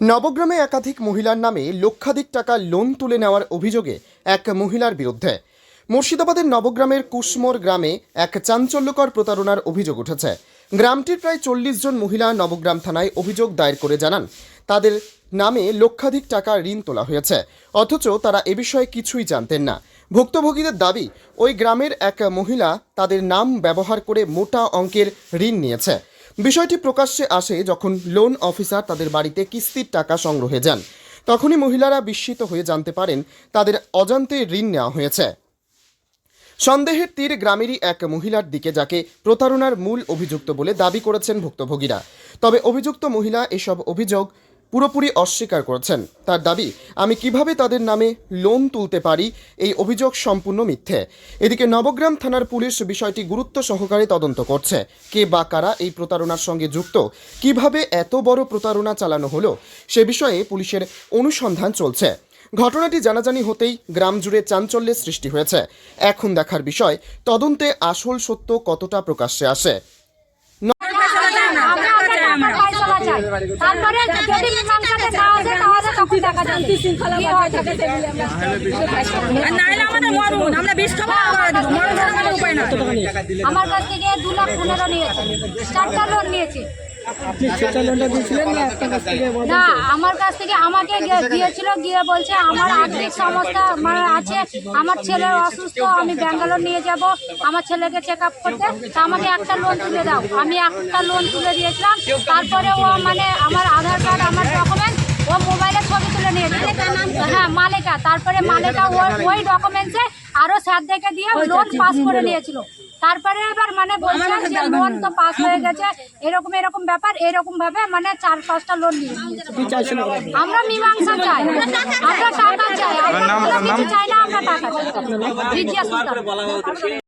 নবগ্রামে একাধিক মহিলার নামে লক্ষাধিক টাকা লোন তুলে নেওয়ার অভিযোগে এক মহিলার বিরুদ্ধে। মুর্শিদাবাদের নবগ্রামের কুসমোর গ্রামে এক চাঞ্চল্যকর প্রতারণার অভিযোগ উঠেছে। গ্রামটির প্রায় চল্লিশ জন মহিলা নবগ্রাম থানায় অভিযোগ দায়ের করে জানান, তাদের নামে লক্ষাধিক টাকা ঋণ তোলা হয়েছে। অথচ তারা এ বিষয়ে কিছুই জানতেন না। ভুক্তভোগীদের দাবি, ওই গ্রামের এক মহিলা তাদের নাম ব্যবহার করে মোটা অঙ্কের ঋণ নিয়েছে। বিষয়টি প্রকাশ্যে আসে যখন লোন অফিসার তাদের বাড়িতে কিস্তির টাকা সংগ্রহে যান। তখনই মহিলারা বিস্মিত হয়ে জানতে পারেন তাদের অজান্তে ঋণ নেওয়া হয়েছে। সন্দেহের তীর গ্রামেরই এক মহিলার দিকে যাকে প্রতারণার মূল অভিযুক্ত বলে দাবি করেছেন ভুক্তভোগীরা। তবে অভিযুক্ত মহিলা এসব অভিযোগ পুরোপুরি অস্বীকার করেছেন। তার দাবি, আমি কীভাবে তাদের নামে লোন তুলতে পারি? এই অভিযোগ সম্পূর্ণ মিথ্যে। এদিকে নবগ্রাম থানার পুলিশ বিষয়টি গুরুত্ব সহকারে তদন্ত করছে। কে বা কারা এই প্রতারণার সঙ্গে যুক্ত? কীভাবে এত বড় প্রতারণা চালানো হলো? সে বিষয়ে পুলিশের অনুসন্ধান চলছে। ঘটনাটি জানাজানি হতেই গ্রাম জুড়ে চাঞ্চল্যের সৃষ্টি হয়েছে। এখন দেখার বিষয়, তদন্তে আসল সত্য কতটা প্রকাশ্যে আসে আমরা আগে টাকার পয়সা চাই। তারপরে যদি মীমাংসাতে না আসে তাহলে তখন দেখা যাবে। কি থাকে। সেগুলি আমরা আর নাহলে আমাদের মরণ আমরা বিষ খাব আর মারা দেবো মরণ ছাড়া আমাদের উপায় না আমার কাছ থেকে দু লাখ পনেরো নিয়েছে। চারটা লোন নিয়েছে। না আমার কাছ থেকে আমাকে দিয়েছিল গিয়ে বলছে আমার আর্থিক সমস্যা মানে আছে আমার ছেলে অসুস্থ আমি ব্যাঙ্গালোর নিয়ে যাব আমার ছেলেকে চেক আপ করতে। তা আমাকে একটা লোন তুলে দাও। আমি একটা লোন তুলে দিয়েছিলাম তারপরে ও মানে আমার আধার কার্ড আমার ডকুমেন্ট ও মোবাইলে ছবি তুলে নিয়েছে। হ্যাঁ মালিকা তারপরে মালিকা ওই ওই ডকুমেন্টসে আরও স্যার দেখে দিয়ে লোন পাস করে নিয়েছিল। তারপরে এবার মানে বলছে যে লোন তো পাস হয়ে গেছে এরকম এরকম ব্যাপার এরকম ভাবে মানে চার পাঁচটা লোন নিয়ে আমরা মীমাংসা চাই। আমরা টাকা চাই। আমরা চাই। না আমরা টাকা চাই।